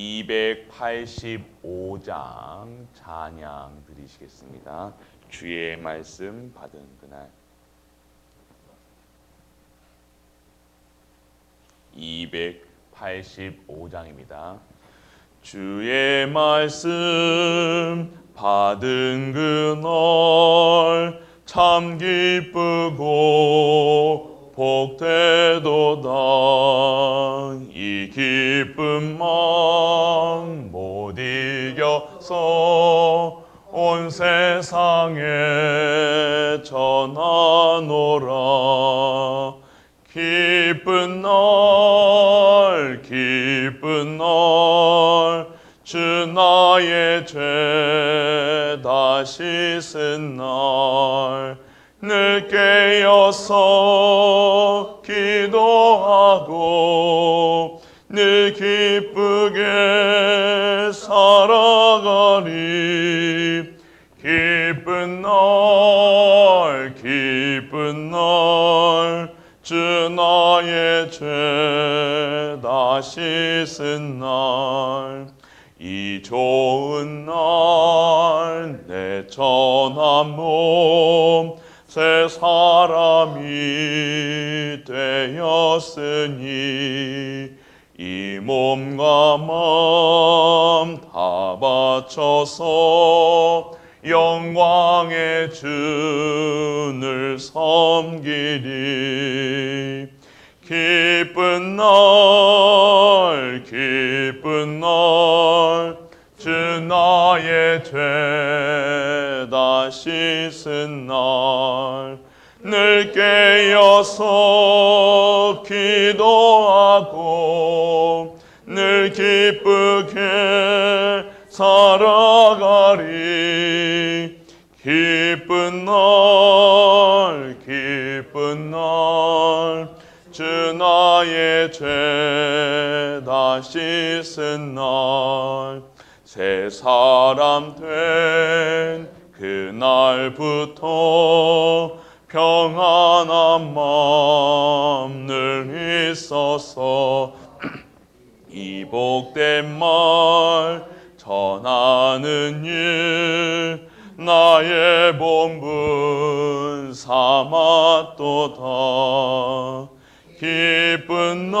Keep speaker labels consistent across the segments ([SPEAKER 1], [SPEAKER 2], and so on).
[SPEAKER 1] 285장 찬양 드리시겠습니다. 주의 말씀 받은 그날 285장입니다. 주의 말씀 받은 그날 참 기쁘고 복되도다 이 기쁨만 못 이겨서 온 세상에 전하노라. 기쁜 날 기쁜 날주 나의 죄 다시 쓴날 늘 깨어서 기도하고 늘 기쁘게 살아가리 기쁜 날 기쁜 날 주 나의 죄 다시 쓴날 이 좋은 날 내 전한 몸 새 사람이 되었으니 이 몸과 마음 다 바쳐서 영광의 주를 섬기리. 기쁜 날 기쁜 날 주 나의 죄 다시 쓴날늘 깨어서 기도하고 늘 기쁘게 살아가리. 기쁜 날 기쁜 날 주 나의 죄 다시 쓴날 새 사람 된 그날부터 평안한 마음 늘 있어서 이 복된 말 전하는 일 나의 본분 삼았도다. 기쁜 날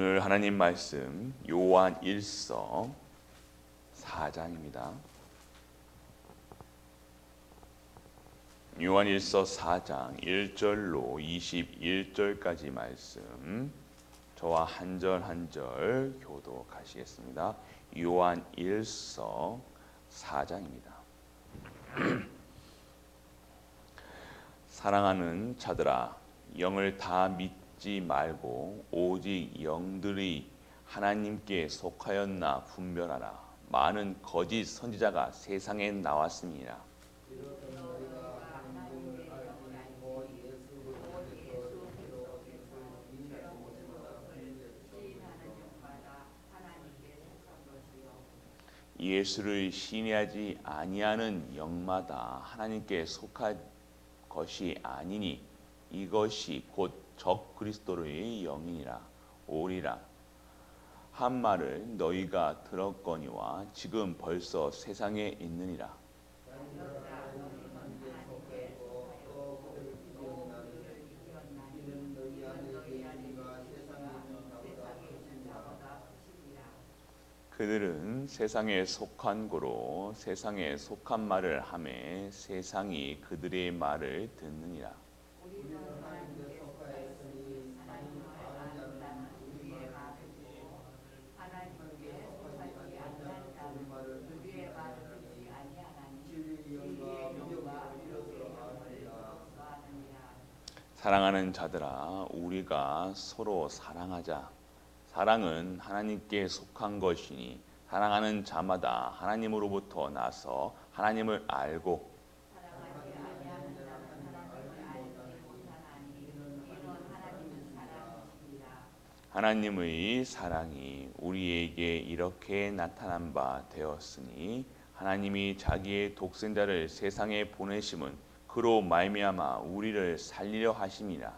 [SPEAKER 1] 오늘 하나님 말씀 요한 1서 4장입니다. 요한일서 4장 1절로 21절까지 말씀 저와 한 절 한 절 교독하시겠습니다. 요한일서 4장입니다. 사랑하는 자들아 영을 다 믿 속지 말고 오직 영들이 하나님께 속하였나 분별하라. 많은 거짓 선지자가 세상에 나왔습니다. 예수를 신뢰하지 아니하는 영마다 하나님께 속한 것이 아니니 이것이 곧 적 그리스도의 영이니라 오리라. 한 말을 너희가 들었거니와 지금 벌써 세상에 있느니라. 그들은 세상에 속한 고로 세상에 속한 말을 하매 세상이 그들의 말을 듣느니라 사랑하는 자들아 우리가 서로 사랑하자. 사랑은 하나님께 속한 것이니 사랑하는 자마다 하나님으로부터 나서 하나님을 알고 하나님의 사랑이 우리에게 이렇게 나타난 바 되었으니 하나님이 자기의 독생자를 세상에 보내심은 그로 말미암아 우리를 살리려 하심이라.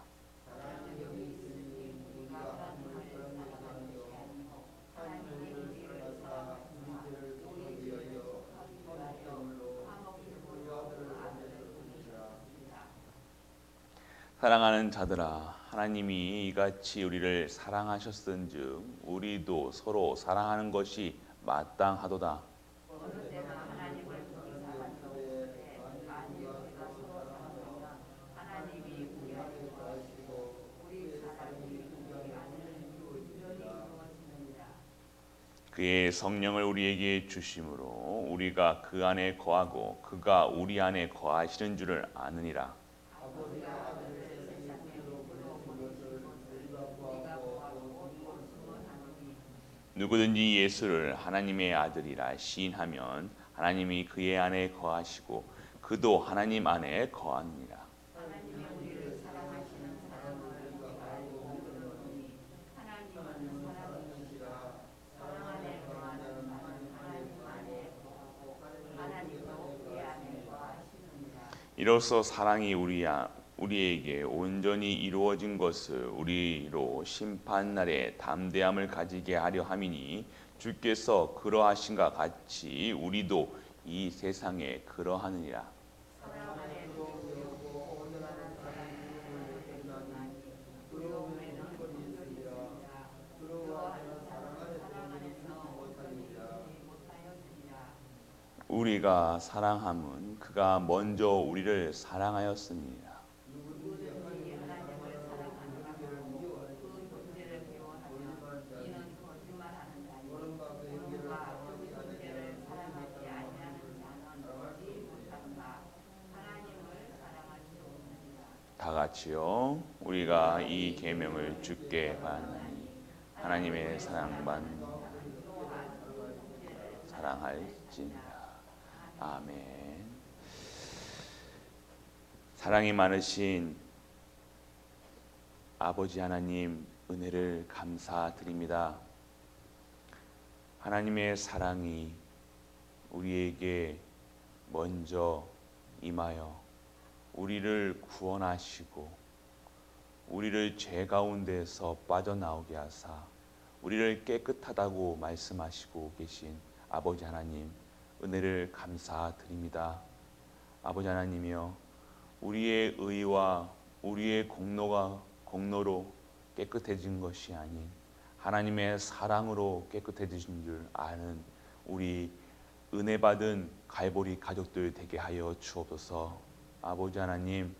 [SPEAKER 1] 사랑하는 자들아 하나님이 이같이 우리를 사랑하셨은즉 우리도 서로 사랑하는 것이 마땅하도다 그의 성령을 우리에게 주심으로 우리가 그 안에 거하고 그가 우리 안에 거하시는 줄을 아느니라 누구든지 예수를 하나님의 아들이라 시인하면 하나님이 그의 안에 거하시고 그도 하나님 안에 거하느니라. 이로써 사랑이 우리 우리에게 온전히 이루어진 것을 우리로 심판 날에 담대함을 가지게 하려 함이니 주께서 그러하신가 같이 우리도 이 세상에 그러하느니라. 우리가 사랑함은 그가 먼저 우리를 사랑하였습니다. 다 같이요. 우리가 이 계명을 주께 받나니 하나님의 사랑만 사랑할지니라. 아멘. 사랑이 많으신 아버지 하나님 은혜를 감사드립니다. 하나님의 사랑이 우리에게 먼저 임하여 우리를 구원하시고 우리를 죄 가운데서 빠져나오게 하사 우리를 깨끗하다고 말씀하시고 계신 아버지 하나님 은혜를 감사드립니다. 아버지 하나님이여 우리의 의와 우리의 공로가 공로로 깨끗해진 것이 아닌 하나님의 사랑으로 깨끗해지신 줄 아는 우리 은혜 받은 갈보리 가족들 되게 하여 주옵소서. 아버지 하나님,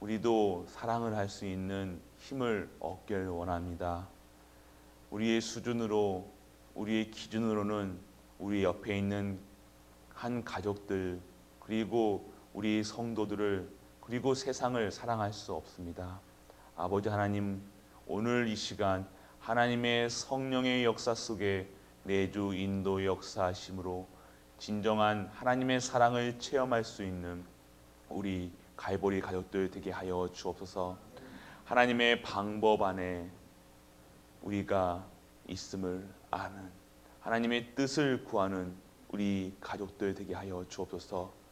[SPEAKER 1] 우리도 사랑을 할 수 있는 힘을 얻길 원합니다. 우리의 수준으로, 우리의 기준으로는 우리 옆에 있는 한 가족들, 그리고 우리 성도들을, 그리고 세상을 사랑할 수 없습니다. 아버지 하나님, 오늘 이 시간 하나님의 성령의 역사 속에 내주 인도 역사하심으로 진정한 하나님의 사랑을 체험할 수 있는 우리 갈보리 가족들 되게 하여 주옵소서. 하나님의 방법 안에 우리가 있음을 아는 하나님의 뜻을 구하는 우리 가족들 되게 하여 주옵소서.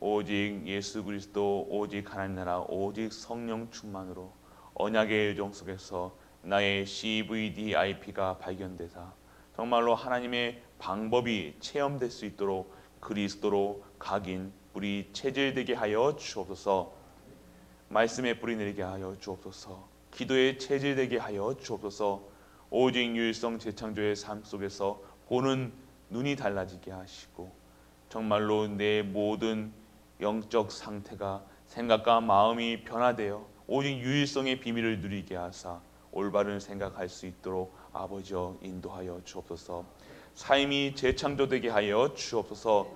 [SPEAKER 1] 오직 예수 그리스도 오직 하나님 나라 오직 성령 충만으로 언약의 요정 속에서 나의 CVDIP가 발견되사 정말로 하나님의 방법이 체험될 수 있도록 그리스도로 각인 우리 체질되게 하여 주옵소서. 말씀의 뿌리 내리게 하여 주옵소서. 기도의 체질되게 하여 주옵소서. 오직 유일성 재창조의 삶 속에서 보는 눈이 달라지게 하시고 정말로 내 모든 영적 상태가 생각과 마음이 변화되어 오직 유일성의 비밀을 누리게 하사 올바른 생각할 수 있도록 아버지여 인도하여 주옵소서. 삶이 재창조되게 하여 주옵소서.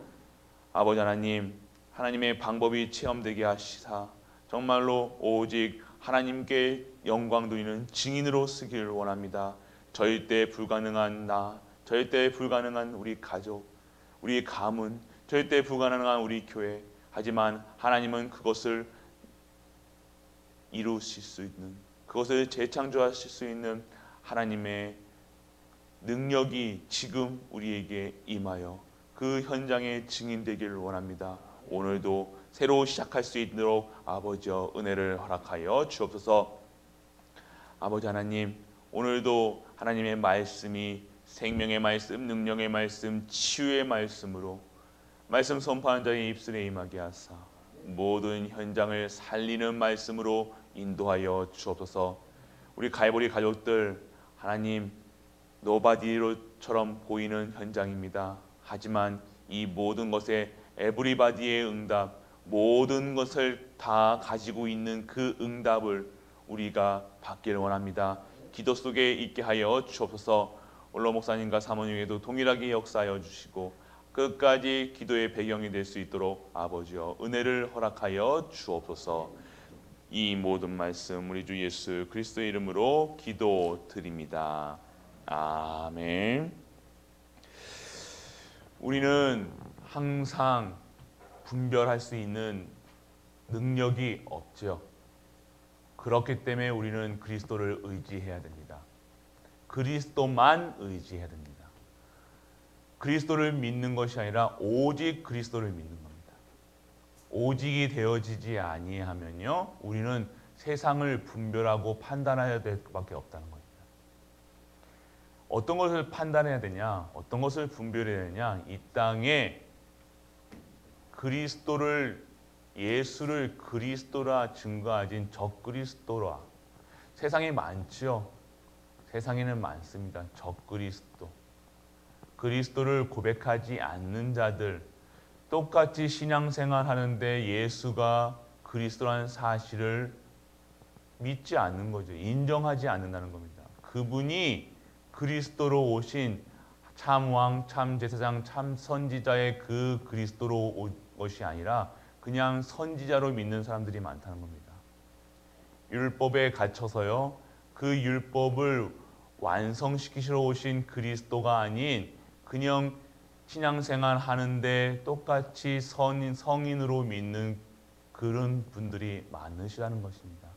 [SPEAKER 1] 아버지 하나님, 하나님의 방법이 체험되게 하시사 정말로 오직 하나님께 영광 돌리는 증인으로 쓰기를 원합니다. 절대 불가능한 나, 절대 불가능한 우리 가족, 우리 가문, 절대 불가능한 우리 교회. 하지만 하나님은 그것을 이루실 수 있는 그것을 재창조하실 수 있는 하나님의 능력이 지금 우리에게 임하여 그 현장의 증인 되기를 원합니다. 오늘도 새로 시작할 수 있도록 아버지여 은혜를 허락하여 주옵소서. 아버지 하나님, 오늘도 하나님의 말씀이 생명의 말씀, 능력의 말씀, 치유의 말씀으로 말씀 선포하는 자의 입술에 임하게 하사 모든 현장을 살리는 말씀으로 인도하여 주옵소서. 우리 갈보리 가족들 하나님 노바디로처럼 보이는 현장입니다. 하지만 이 모든 것에 에브리바디의 응답, 모든 것을 다 가지고 있는 그 응답을 우리가 받기를 원합니다. 기도 속에 있게 하여 주옵소서. 올로 목사님과 사모님에도 동일하게 역사하여 주시고 끝까지 기도의 배경이 될 수 있도록 아버지여 은혜를 허락하여 주옵소서. 이 모든 말씀 우리 주 예수 그리스도의 이름으로 기도드립니다. 아멘. 우리는 항상 분별할 수 있는 능력이 없죠. 그렇기 때문에 우리는 그리스도를 의지해야 됩니다. 그리스도만 의지해야 됩니다. 그리스도를 믿는 것이 아니라 오직 그리스도를 믿는 겁니다. 오직이 되어지지 아니하면요, 우리는 세상을 분별하고 판단해야 될 수밖에 없다는 겁니다. 어떤 것을 판단해야 되냐, 어떤 것을 분별해야 되냐, 이 땅에 그리스도를 예수를 그리스도라 증거하진 적그리스도라 세상에 많지요. 세상에는 많습니다. 적그리스도. 그리스도를 고백하지 않는 자들 똑같이 신앙생활 하는데 예수가 그리스도라는 사실을 믿지 않는 거죠. 인정하지 않는다는 겁니다. 그분이 그리스도로 오신 참 왕, 참 제사장, 참 선지자의 그 그리스도로 온 것이 아니라 그냥 선지자로 믿는 사람들이 많다는 겁니다. 율법에 갇혀서요. 그 율법을 완성시키시러 오신 그리스도가 아닌 그냥 신앙생활 하는데 똑같이 선인, 성인으로 믿는 그런 분들이 많으시다는 것입니다.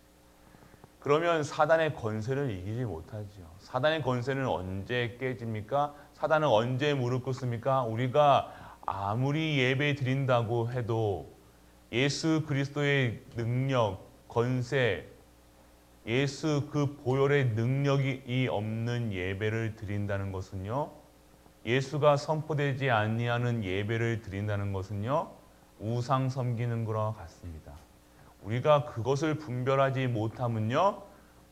[SPEAKER 1] 그러면 사단의 권세를 이기지 못하죠. 사단의 권세는 언제 깨집니까? 사단은 언제 무릎 꿇습니까? 우리가 아무리 예배 드린다고 해도 예수 그리스도의 능력, 권세, 예수 그 보혈의 능력이 없는 예배를 드린다는 것은요. 예수가 선포되지 아니하는 예배를 드린다는 것은요. 우상 섬기는 거와 같습니다. 우리가 그것을 분별하지 못하면요.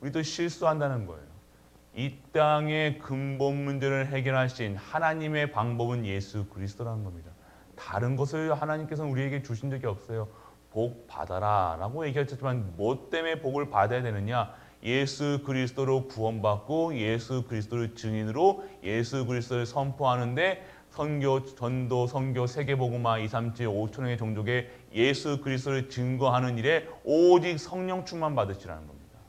[SPEAKER 1] 우리도 실수한다는 거예요. 이 땅의 근본 문제를 해결하신 하나님의 방법은 예수 그리스도라는 겁니다. 다른 것을 하나님께서는 우리에게 주신 적이 없어요. 복 받아라 라고 얘기하셨지만 뭐 때문에 복을 받아야 되느냐? 예수 그리스도로 구원받고 예수 그리스도를 증인으로 예수 그리스도를 선포하는데 선교, 전도, 선교, 세계복음화 2, 3, 7, 5천 명의 종족에 예수 그리스도를 증거하는 일에 오직 성령 충만 받으시라는 겁니다.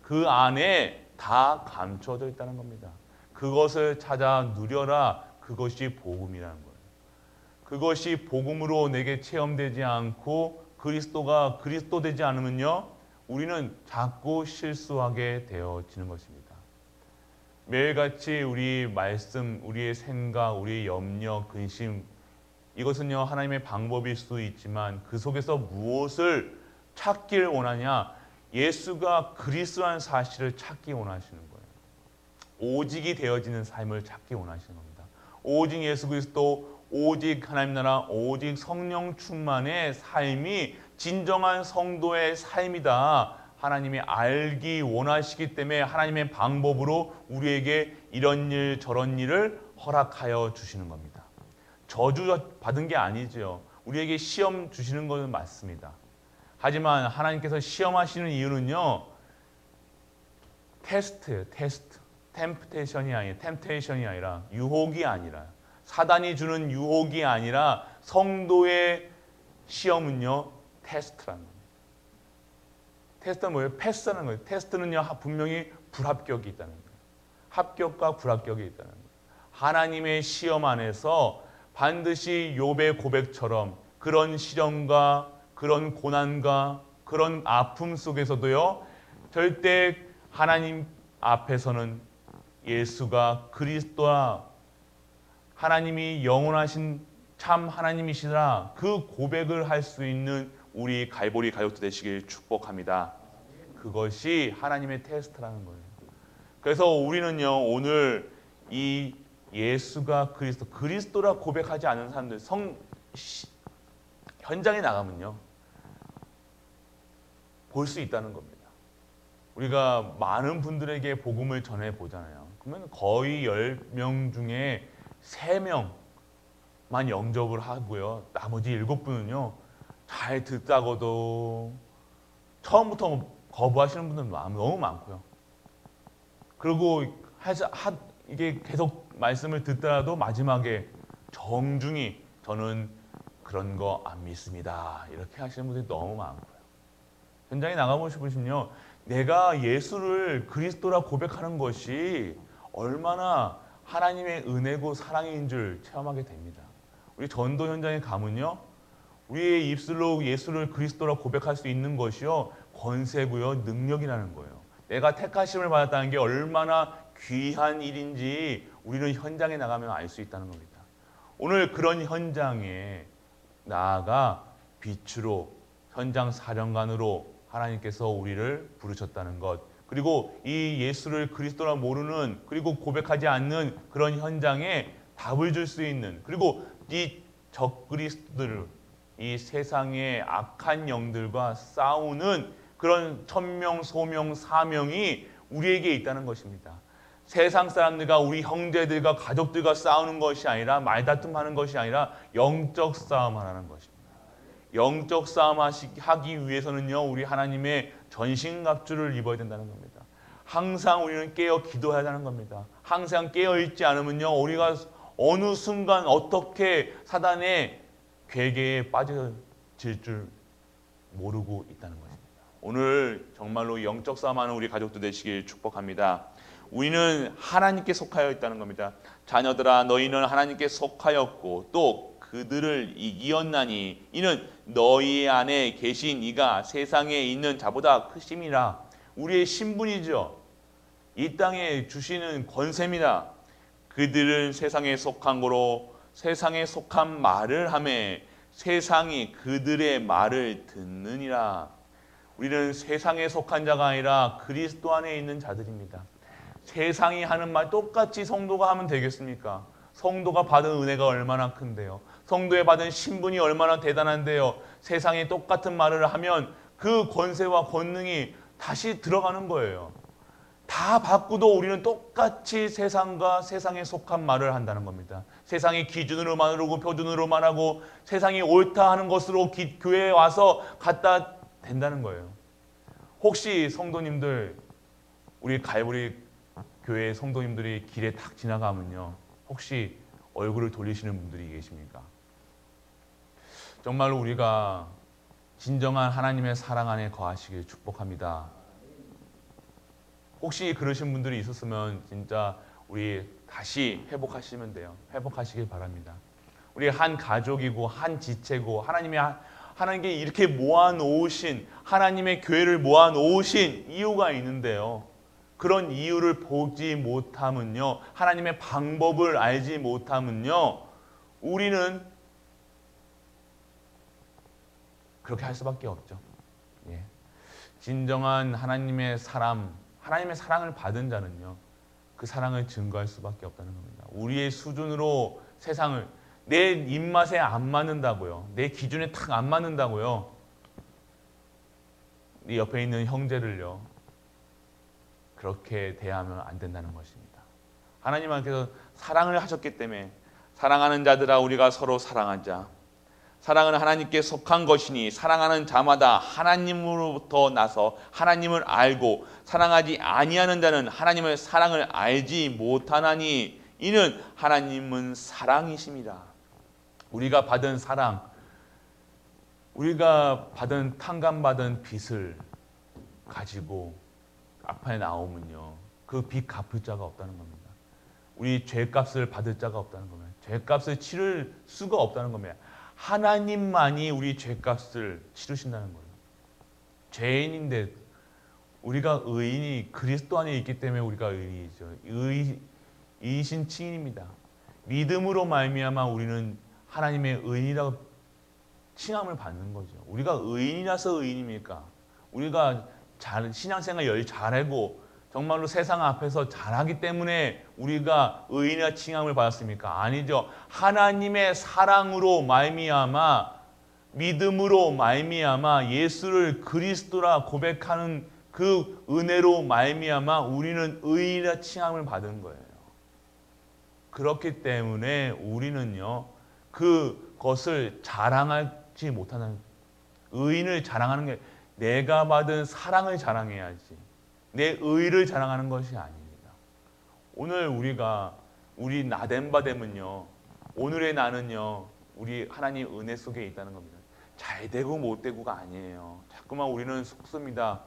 [SPEAKER 1] 그 안에 다 감춰져 있다는 겁니다. 그것을 찾아 누려라. 그것이 복음이라는 거예요. 그것이 복음으로 내게 체험되지 않고 그리스도가 그리스도 되지 않으면요. 우리는 자꾸 실수하게 되어지는 것입니다. 매일같이 우리 말씀, 우리의 생각, 우리의 염려, 근심 이것은요 하나님의 방법일 수도 있지만 그 속에서 무엇을 찾길 원하냐? 예수가 그리스도라는 사실을 찾기 원하시는 거예요. 오직이 되어지는 삶을 찾기 원하시는 겁니다. 오직 예수 그리스도, 오직 하나님 나라, 오직 성령 충만의 삶이 진정한 성도의 삶이다. 하나님이 알기 원하시기 때문에 하나님의 방법으로 우리에게 이런 일 저런 일을 허락하여 주시는 겁니다. 저주 받은 게 아니죠. 우리에게 시험 주시는 것은 맞습니다. 하지만 하나님께서 시험하시는 이유는요. 테스트, 테스트, 템프테이션이 아니, 템테이션이 아니라 유혹이 아니라 사단이 주는 유혹이 아니라 성도의 시험은요 테스트라는 겁니다. 테스트는 뭐예요? 패스하는 거예요. 테스트는요 분명히 불합격이 있다는 거예요. 합격과 불합격이 있다는 거예요. 하나님의 시험 안에서 반드시 욥의 고백처럼 그런 시련과 그런 고난과 그런 아픔 속에서도요 절대 하나님 앞에서는 예수가 그리스도라 하나님이 영원하신 참 하나님이시라 그 고백을 할 수 있는 우리 갈보리 가족들 되시길 축복합니다. 그것이 하나님의 테스트라는 거예요. 그래서 우리는요 오늘 이 예수가 그리스도 그리스도라 고백하지 않은 사람들 성 시, 현장에 나가면요 볼 수 있다는 겁니다. 우리가 많은 분들에게 복음을 전해 보잖아요. 그러면 거의 10명 중에 3명만 영접을 하고요. 나머지 7분은요. 잘 듣다고도 처음부터 거부하시는 분들 너무 많고요. 그리고 이게 계속 말씀을 듣더라도 마지막에 정중히 저는 그런 거 안 믿습니다. 이렇게 하시는 분들이 너무 많고요. 현장에 나가보시면요. 내가 예수를 그리스도라 고백하는 것이 얼마나 하나님의 은혜고 사랑인 줄 체험하게 됩니다. 우리 전도 현장에 가면요. 우리의 입술로 예수를 그리스도라 고백할 수 있는 것이요. 권세고요. 능력이라는 거예요. 내가 택하심을 받았다는 게 얼마나 귀한 일인지 우리는 현장에 나가면 알 수 있다는 겁니다. 오늘 그런 현장에 나아가 빛으로 현장 사령관으로 하나님께서 우리를 부르셨다는 것. 그리고 이 예수를 그리스도라 모르는 그리고 고백하지 않는 그런 현장에 답을 줄 수 있는 그리고 이 적그리스도들 이 세상의 악한 영들과 싸우는 그런 천명 소명 사명이 우리에게 있다는 것입니다. 세상 사람들과 우리 형제들과 가족들과 싸우는 것이 아니라 말다툼하는 것이 아니라 영적 싸움하는 것입니다. 영적 싸움 하기 위해서는요, 우리 하나님의 전신갑주를 입어야 된다는 겁니다. 항상 우리는 깨어 기도해야 하는 겁니다. 항상 깨어 있지 않으면요, 우리가 어느 순간 어떻게 사단의 괴계에 빠져질 줄 모르고 있다는 것입니다. 오늘 정말로 영적 싸움하는 우리 가족들 되시길 축복합니다. 우리는 하나님께 속하여 있다는 겁니다. 자녀들아 너희는 하나님께 속하였고 또 그들을 이기었나니 이는 너희 안에 계신 이가 세상에 있는 자보다 크심이라 우리의 신분이죠. 이 땅에 주시는 권세입니다. 그들은 세상에 속한 거로 세상에 속한 말을 하매 세상이 그들의 말을 듣느니라. 우리는 세상에 속한 자가 아니라 그리스도 안에 있는 자들입니다. 세상이 하는 말 똑같이 성도가 하면 되겠습니까? 성도가 받은 은혜가 얼마나 큰데요. 성도에 받은 신분이 얼마나 대단한데요. 세상에 똑같은 말을 하면 그 권세와 권능이 다시 들어가는 거예요. 다 바꾸도 우리는 똑같이 세상과 세상에 속한 말을 한다는 겁니다. 세상이 기준으로 말하고 표준으로 말하고 세상이 옳다 하는 것으로 기, 교회에 와서 갖다 된다는 거예요. 혹시 성도님들 우리 갈보리 교회 성도님들이 길에 탁 지나가면요. 혹시 얼굴을 돌리시는 분들이 계십니까? 정말로 우리가 진정한 하나님의 사랑 안에 거하시길 축복합니다. 혹시 그러신 분들이 있었으면 진짜 우리 다시 회복하시면 돼요. 회복하시길 바랍니다. 우리 한 가족이고 한 지체고 하나님의 하나님께 이렇게 모아 놓으신 하나님의 교회를 모아 놓으신 이유가 있는데요. 그런 이유를 보지 못하면요. 하나님의 방법을 알지 못하면요. 우리는 그렇게 할 수밖에 없죠. 예. 진정한 하나님의 사람, 하나님의 사랑을 받은 자는요. 그 사랑을 증거할 수밖에 없다는 겁니다. 우리의 수준으로 세상을 내 입맛에 안 맞는다고요. 내 기준에 탁 안 맞는다고요. 네 옆에 있는 형제를요. 그렇게 대하면 안 된다는 것입니다. 하나님께서 사랑을 하셨기 때문에 사랑하는 자들아 우리가 서로 사랑하자. 사랑은 하나님께 속한 것이니 사랑하는 자마다 하나님으로부터 나서 하나님을 알고 사랑하지 아니하는 자는 하나님의 사랑을 알지 못하나니 이는 하나님은 사랑이십니다. 우리가 받은 사랑, 우리가 받은 탕감받은 빚을 가지고 앞에 나오면요. 그 빚 갚을 자가 없다는 겁니다. 우리 죄값을 받을 자가 없다는 겁니다. 죄값을 치를 수가 없다는 겁니다. 하나님만이 우리 죄값을 치르신다는 거예요. 죄인인데 우리가 의인이 그리스도 안에 있기 때문에 우리가 의인이죠. 의, 이신 칭인입니다. 믿음으로 말미암아 우리는 하나님의 의인이라고 칭함을 받는 거죠. 우리가 의인이라서 의인입니까? 우리가 잘 신앙생활 열 잘하고 정말로 세상 앞에서 잘하기 때문에 우리가 의인이라 칭함을 받았습니까? 아니죠. 하나님의 사랑으로 말미암아 믿음으로 말미암아 예수를 그리스도라 고백하는 그 은혜로 말미암아 우리는 의인이라 칭함을 받은 거예요. 그렇기 때문에 우리는요 그것을 자랑하지 못하는 의인을 자랑하는 게 내가 받은 사랑을 자랑해야지 내 의를 자랑하는 것이 아닙니다. 오늘 우리가 우리 되면요 오늘의 나는요 우리 하나님 은혜 속에 있다는 겁니다. 잘 되고 못 되고가 아니에요. 자꾸만 우리는 속습니다.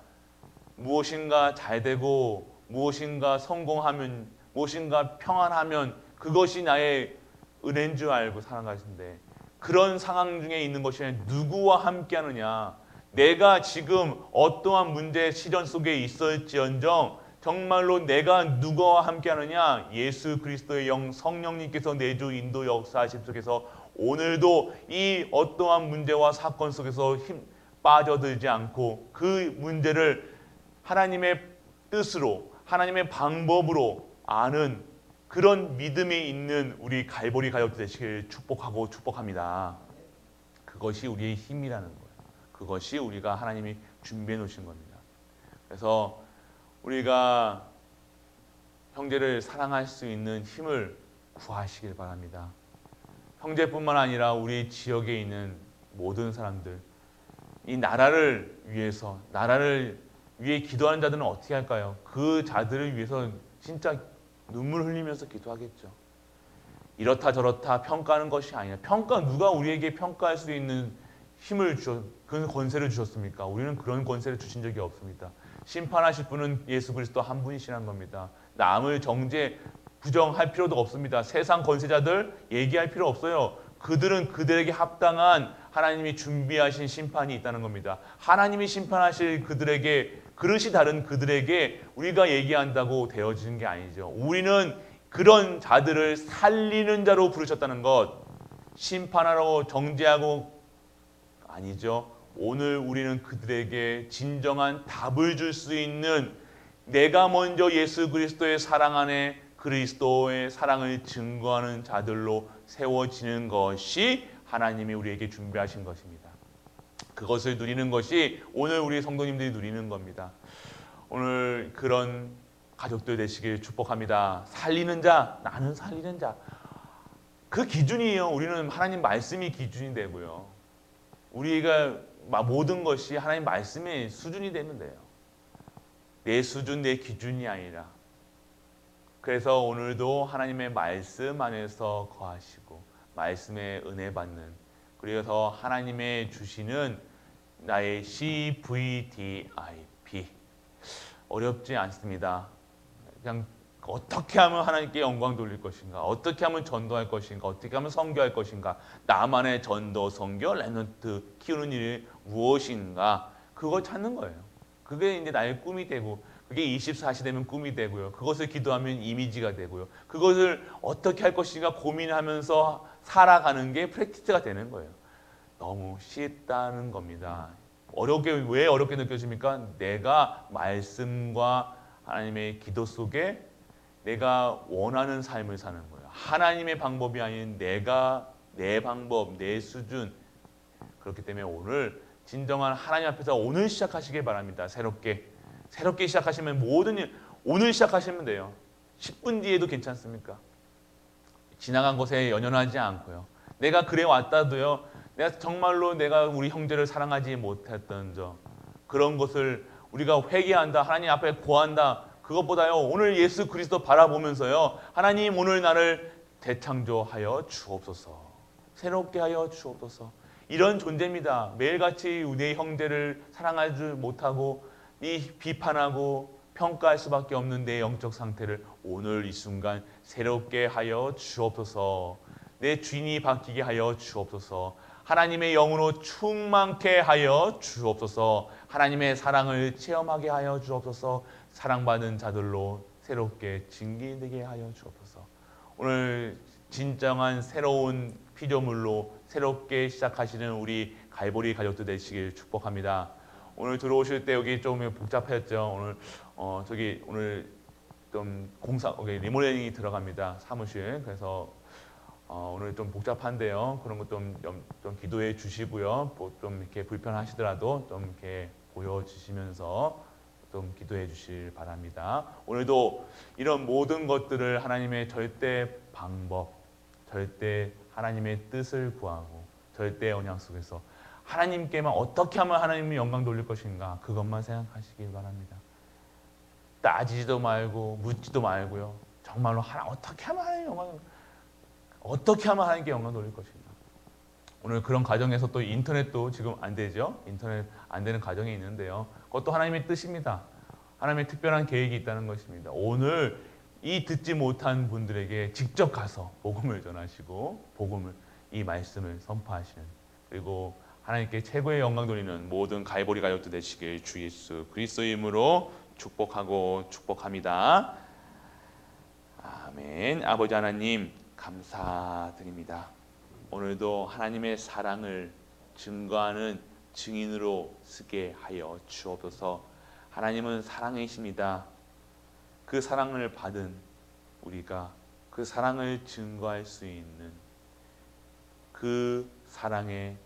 [SPEAKER 1] 무엇인가 잘 되고 무엇인가 성공하면 무엇인가 평안하면 그것이 나의 은혜인 줄 알고 살아가시는데 그런 상황 중에 있는 것이 누구와 함께 하느냐 내가 지금 어떠한 문제 시련 속에 있을지언정 정말로 내가 누구와 함께하느냐 예수 그리스도의 영 성령님께서 내주 인도 역사하심 속에서 오늘도 이 어떠한 문제와 사건 속에서 힘 빠져들지 않고 그 문제를 하나님의 뜻으로 하나님의 방법으로 아는 그런 믿음이 있는 우리 갈보리 가족 되시길 축복하고 축복합니다. 그것이 우리의 힘이라는 거예요. 그것이 우리가 하나님이 준비해 놓으신 겁니다. 그래서 우리가 형제를 사랑할 수 있는 힘을 구하시길 바랍니다. 형제뿐만 아니라 우리 지역에 있는 모든 사람들 이 나라를 위해서 나라를 위해 기도하는 자들은 어떻게 할까요? 그 자들을 위해서 진짜 눈물 흘리면서 기도하겠죠. 이렇다 저렇다 평가하는 것이 아니라 평가 누가 우리에게 평가할 수 있는 힘을 주셨 그 권세를 주셨습니까? 우리는 그런 권세를 주신 적이 없습니다. 심판하실 분은 예수 그리스도 한 분이시란 겁니다. 남을 정죄 부정할 필요도 없습니다. 세상 권세자들 얘기할 필요 없어요. 그들은 그들에게 합당한 하나님이 준비하신 심판이 있다는 겁니다. 하나님이 심판하실 그들에게 그릇이 다른 그들에게 우리가 얘기한다고 되어지는 게 아니죠. 우리는 그런 자들을 살리는 자로 부르셨다는 것, 심판하러 정죄하고 아니죠. 오늘 우리는 그들에게 진정한 답을 줄 수 있는 내가 먼저 예수 그리스도의 사랑 안에 그리스도의 사랑을 증거하는 자들로 세워지는 것이 하나님이 우리에게 준비하신 것입니다. 그것을 누리는 것이 오늘 우리 성도님들이 누리는 겁니다. 오늘 그런 가족들 되시길 축복합니다. 살리는 자, 나는 살리는 자. 그 기준이에요. 우리는 하나님 말씀이 기준이 되고요. 우리가 모든 것이 하나님 말씀의 수준이 되면 돼요. 내 수준, 내 기준이 아니라. 그래서 오늘도 하나님의 말씀 안에서 거하시고 말씀의 은혜 받는 그래서 하나님의 주시는 나의 CVDIP 어렵지 않습니다. 그냥 어떻게 하면 하나님께 영광 돌릴 것인가? 어떻게 하면 전도할 것인가? 어떻게 하면 선교할 것인가? 나만의 전도, 선교, 레넌트 키우는 일이 무엇인가? 그걸 찾는 거예요. 그게 이제 나의 꿈이 되고
[SPEAKER 2] 그게 24시 되면 꿈이 되고요. 그것을 기도하면 이미지가 되고요. 그것을 어떻게 할 것인가 고민하면서 살아가는 게 프랙티스가 되는 거예요. 너무 쉽다는 겁니다. 어렵게 왜 어렵게 느껴집니까? 내가 말씀과 하나님의 기도 속에 내가 원하는 삶을 사는 거예요. 하나님의 방법이 아닌 내가 내 방법, 내 수준 그렇기 때문에 오늘 진정한 하나님 앞에서 오늘 시작하시길 바랍니다. 새롭게 새롭게 시작하시면 모든 일 오늘 시작하시면 돼요. 10분 뒤에도 괜찮습니까? 지나간 것에 연연하지 않고요. 내가 그래 왔다도요. 내가 정말로 내가 우리 형제를 사랑하지 못했던 점 그런 것을 우리가 회개한다. 하나님 앞에 고한다. 그것보다요. 오늘 예수 그리스도 바라보면서요. 하나님 오늘 나를 대창조하여 주옵소서. 새롭게 하여 주옵소서. 이런 존재입니다. 매일같이 내 형제를 사랑하지 못하고 이 비판하고 평가할 수밖에 없는 내 영적 상태를 오늘 이 순간 새롭게 하여 주옵소서. 내 주인이 바뀌게 하여 주옵소서. 하나님의 영으로 충만케 하여 주옵소서. 하나님의 사랑을 체험하게 하여 주옵소서. 사랑받은 자들로 새롭게 증기되게 하여 주옵소서. 오늘 진정한 새로운 피조물로 새롭게 시작하시는 우리 갈보리 가족들 되시길 축복합니다. 오늘 들어오실 때 여기 좀 복잡했죠. 오늘 어 저기 오늘 좀 공사 리모델링이 들어갑니다. 사무실. 그래서 어 오늘 좀 복잡한데요. 그런 것좀 좀 기도해 주시고요. 뭐 좀 이렇게 불편하시더라도 좀 이렇게 보여주시면서 좀 기도해 주실 바랍니다. 오늘도 이런 모든 것들을 하나님의 절대 방법, 절대 하나님의 뜻을 구하고 절대 언약 속에서 하나님께만 어떻게 하면 하나님의 영광 돌릴 것인가 그것만 생각하시길 바랍니다. 따지지도 말고 묻지도 말고요. 정말로 하나 어떻게 하면 하나님 영광 어떻게 하면 하나님께 영광 돌릴 것인가. 오늘 그런 가정에서 또 인터넷도 지금 안 되죠. 인터넷 안 되는 가정이 있는데요. 그것도 하나님의 뜻입니다. 하나님의 특별한 계획이 있다는 것입니다. 오늘 이 듣지 못한 분들에게 직접 가서 복음을 전하시고 복음을 이 말씀을 선포하시는 그리고 하나님께 최고의 영광 돌리는 모든 가이보리 가족들 되시길 주 예수 그리스도의 이름으로 축복하고 축복합니다. 아멘. 아버지 하나님 감사드립니다. 오늘도 하나님의 사랑을 증거하는 증인으로 쓰게 하여 주옵소서. 하나님은 사랑이십니다. 그 사랑을 받은 우리가 그 사랑을 증거할 수 있는 그 사랑의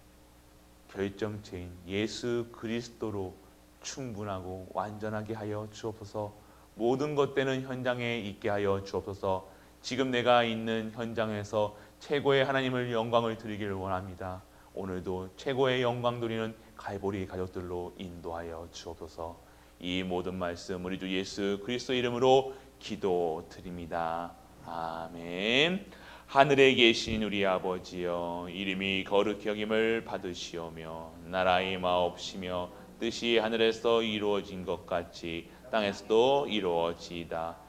[SPEAKER 2] 결정체인 예수 그리스도로 충분하고 완전하게 하여 주옵소서. 모든 것되는 현장에 있게 하여 주옵소서. 지금 내가 있는 현장에서 최고의 하나님을 영광을 드리기를 원합니다. 오늘도 최고의 영광 드리는 갈보리 가족들로 인도하여 주옵소서. 이 모든 말씀 우리 주 예수 그리스도 이름으로 기도드립니다. 아멘. 하늘에 계신 우리 아버지여 이름이 거룩히 여김을 받으시오며 나라의 마옵시며 뜻이 하늘에서 이루어진 것 같이 땅에서도 이루어지이다.